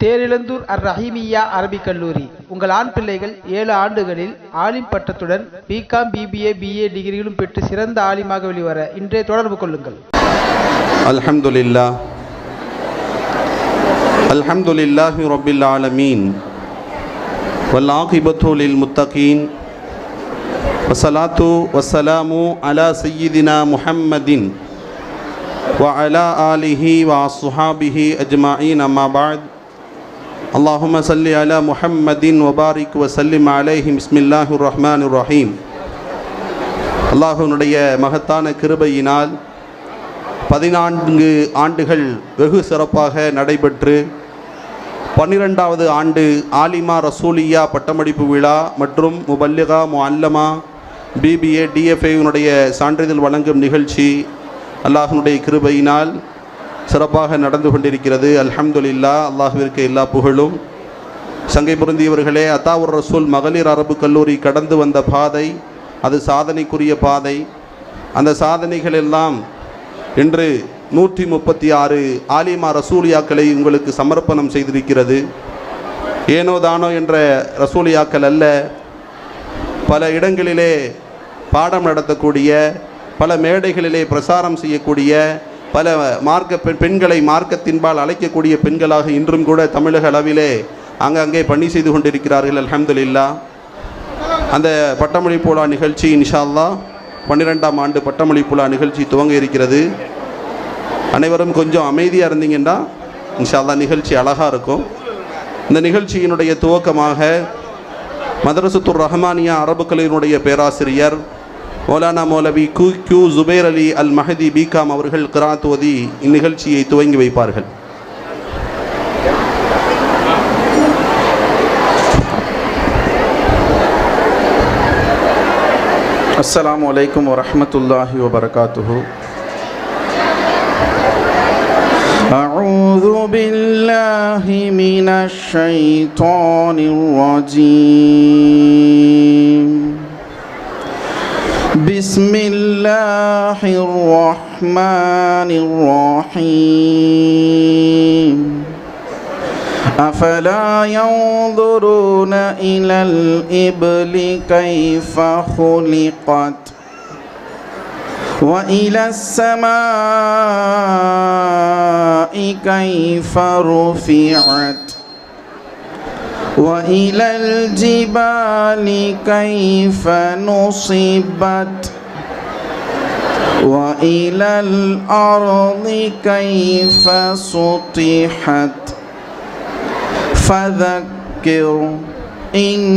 தேரிழந்தூர் அர் ரஹீமியா அரபிக் கல்லூரி உங்கள் ஆண் பிள்ளைகள் ஏழு ஆண்டுகளில் ஆலிம் பட்டத்துடன் பிகாம் பிபிஏ பிஏ டிகிரிகளும் பெற்று சிறந்த ஆலிமாக வெளிவர இன்றே தொடர்பு கொள்ளுங்கள் الحمد لله الحمد لله رب العالمين والعاقبة للمتقين والصلاة والسلام على سيدنا محمد وعلى آله وصحابه أجمعين أما بعد اللهم صل على محمد وبارك وسلم عليه بسم الله الرحمن الرحيم அல்லாஹுனுடைய மகத்தான கிருபையினால் பதினான்கு ஆண்டுகள் வெகு சிறப்பாக நடைபெற்று பன்னிரெண்டாவது ஆண்டு ஆலிமா ரசூலியா பட்டமளிப்பு விழா மற்றும் முபல்லிகா முஅல்லமா பிபிஏ டிஎஃப்ஐனுடைய சான்றிதழ் வழங்கும் நிகழ்ச்சி அல்லாஹனுடைய கிருபையினால் சிறப்பாக நடந்து கொண்டிருக்கிறது. அல்ஹம்துலில்லா அல்லாஹுவிற்கு எல்லா புகழும். சங்கை பொருந்தியவர்களே அத்தாவுர் ரசூல் மகளிர் அரபு கல்லூரி கடந்து வந்த பாதை அது சாதனைக்குரிய பாதை. அந்த சாதனைகள் எல்லாம் இன்று நூற்றி முப்பத்தி ஆறு ஆலிமா ரசூலியாக்களை உங்களுக்கு சமர்ப்பணம் செய்திருக்கிறது. ஏனோ தானோ என்ற ரசூலியாக்கள் அல்ல பல இடங்களிலே பாடம் நடத்தக்கூடிய பல மேடைகளிலே பிரசாரம் செய்யக்கூடிய பல மார்க்க பெண் பெண்களை மார்க்கத்தின்பால் அழைக்கக்கூடிய பெண்களாக இன்றும் கூட தமிழக அளவிலே அங்கங்கே பணி செய்து கொண்டிருக்கிறார்கள் அல்ஹம்துலில்லா. அந்த பட்டமளிப்புழா நிகழ்ச்சி இன்ஷால்லா பன்னிரெண்டாம் ஆண்டு பட்டமளிப்புழா நிகழ்ச்சி துவங்க இருக்கிறது. அனைவரும் கொஞ்சம் அமைதியாக இருந்தீங்கன்னா இன்ஷால்லா நிகழ்ச்சி அழகாக இருக்கும். இந்த நிகழ்ச்சியினுடைய துவக்கமாக மதரசத்துர் ரஹ்மானியா அரபுக்களினுடைய பேராசிரியர் மௌலானா மௌலவி கு கியூ ஜுபேர் அலி அல் மஹதி பிகாம் அவர்கள் கிராத் ஓதி இந்நிகழ்ச்சியை துவங்கி வைப்பார்கள் السلام عليكم ورحمة الله وبركاته أعوذ بالله من الشيطان الرجيم بسم الله الرحمن الرحيم. أفلا ينظرون إلى الإبل كيف خلقت وإلى السماء كيف رفعت وإلى الجبال كيف نصبت؟ وإلى الأرض كيف سطحت؟ فذكر إنما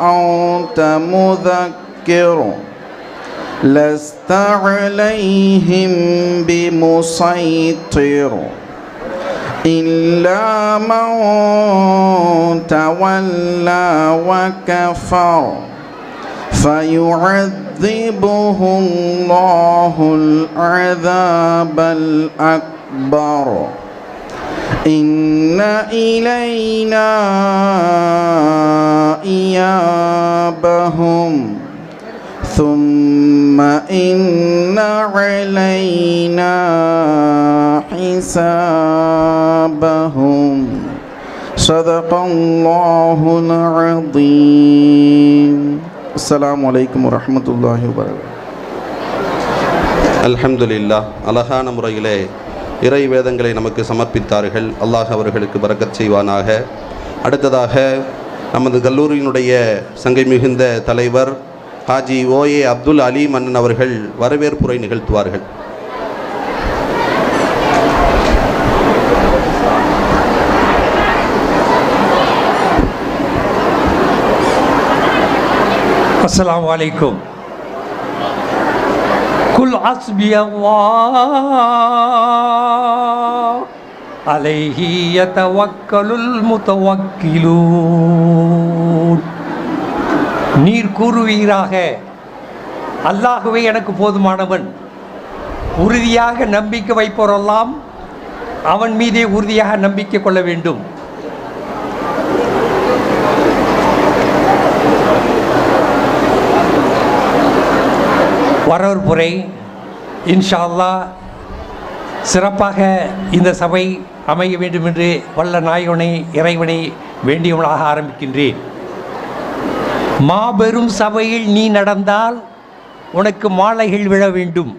أنت مذكر. لست عليهم بمسيطر. إلا من تولى وكفر فيعذبه الله العذاب الأكبر. إن إلينا إيابهم. ثم إن علينا حسابهم صدق الله العظيم السلام عليكم ورحمة الله وبركاته அல்ஹம்துலில்லா அழகான முறையிலே இறை வேதங்களை நமக்கு சமர்ப்பித்தார்கள் அல்லாஹ் அவர்களுக்கு பரக்கத் செய்வானாக அடுத்ததாக நமது கல்லூரியினுடைய சங்கை மிகுந்த தலைவர் ஹாஜி ஓஏ அப்துல் அலி மன்னன் அவர்கள் வரவேற்புரை நிகழ்த்துவார்கள். அஸ்லாம் வலைக்கும் குல் ஹஸ்பி அல்லாஹ். அலைஹி யதவக்கலுல் நீர் கூறுவீராக. அல்லாஹுவே எனக்கு போதுமானவன். உறுதியாக நம்பிக்கை வைப்போரெல்லாம் அவன் மீதே உறுதியாக நம்பிக்கை கொள்ள வேண்டும். வரவேற்புரை இன்ஷா அல்லாஹ் சிறப்பாக இந்த சபை அமைய வேண்டும் என்று வல்ல நாயவனை இறைவனை வேண்டியவனாக ஆரம்பிக்கின்றேன். மாபெரும் சபையில் நீ நடந்தால் உனக்கு மாலைகள் விழ வேண்டும்.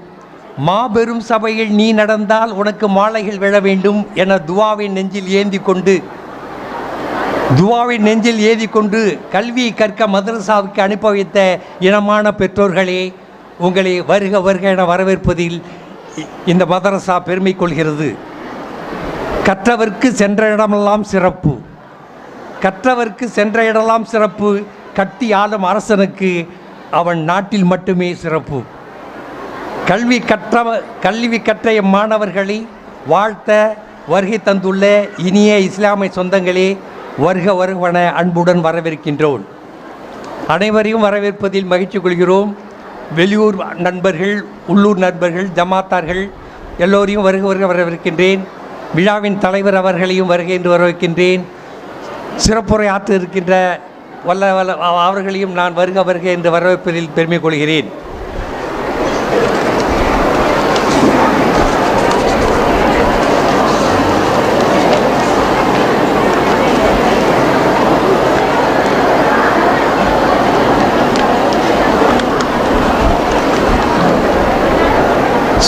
மாபெரும் சபையில் நீ நடந்தால் உனக்கு மாலைகள் விழ வேண்டும் என துவாவின் நெஞ்சில் ஏந்தி கொண்டு துவாவின் நெஞ்சில் ஏதி கொண்டு கல்வி கற்க மதரசாவுக்கு அனுப்ப வைத்த இனமான பெற்றோர்களே உங்களை வருக வருக என வரவேற்பதில் இ- இந்த மதரசா பெருமை கொள்கிறது. கற்றவர்க்கு சென்ற இடமெல்லாம் சிறப்பு. கற்றவர்க்கு சென்ற இடமெல்லாம் சிறப்பு. கட்டி ஆளும் அரசனுக்கு அவன் நாட்டில் மட்டுமே சிறப்பு. கல்வி கற்ற கல்வி கற்ற மாணவர்களை வாழ்த்த வருகை தந்துள்ள இனிய இஸ்லாமிய சொந்தங்களே வருக வருவன அன்புடன் வரவேற்கின்றோம். அனைவரையும் வரவேற்பதில் மகிழ்ச்சி கொள்கிறோம். வெளியூர் நண்பர்கள் உள்ளூர் நண்பர்கள் ஜமாத்தார்கள் எல்லோரையும் வருக வருக வரவிருக்கின்றேன் விழாவின் தலைவர் அவர்களையும் வருகை என்று வரவேற்கின்றேன். சிறப்புரை ஆற்ற இருக்கின்ற வல்ல வல்ல அவர்களையும் நான் வருக வருக என்று வரவேற்பதில் பெருமை கொள்கிறேன்.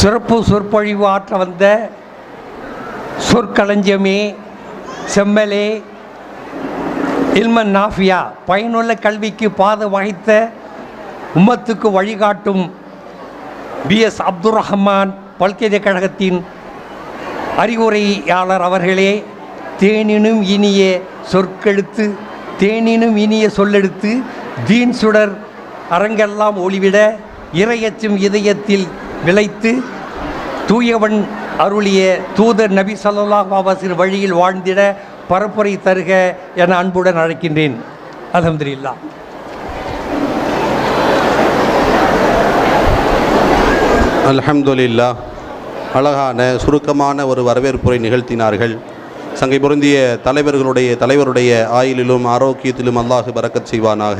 சிறப்பு சொற்பொழிவு ஆற்ற வந்த சொற்களஞ்சியமே செம்மலே இல்மன் நாஃபியா பயனுள்ள கல்விக்கு பாத வகித்த உம்மத்துக்கு வழிகாட்டும் பிஎஸ் அப்துல் ரஹ்மான் பல்கலைக்கழகத்தின் அறிவுரையாளர் அவர்களே தேனினும் இனிய சொற்கெழுத்து தேனினும் இனிய சொல்லெடுத்து தீன் சுடர் அரங்கெல்லாம் ஒளிவிட இரையச்சும் இதயத்தில் விளைத்து தூயவன் அருளிய தூதர் நபி சல்லாஹ் அலைஹி வழியில் வாழ்ந்திட பரப்புரை தருக என அன்புடன் அழைக்கின்றேன். அல்ஹம்துலில்லாஹ் அலமதுல்லா அழகான சுருக்கமான ஒரு வரவேற்புரை நிகழ்த்தினார்கள். சங்கை பொருந்திய தலைவர்களுடைய தலைவருடைய ஆயிலிலும் ஆரோக்கியத்திலும் அல்லாஹ் பறக்கச் செய்வானாக.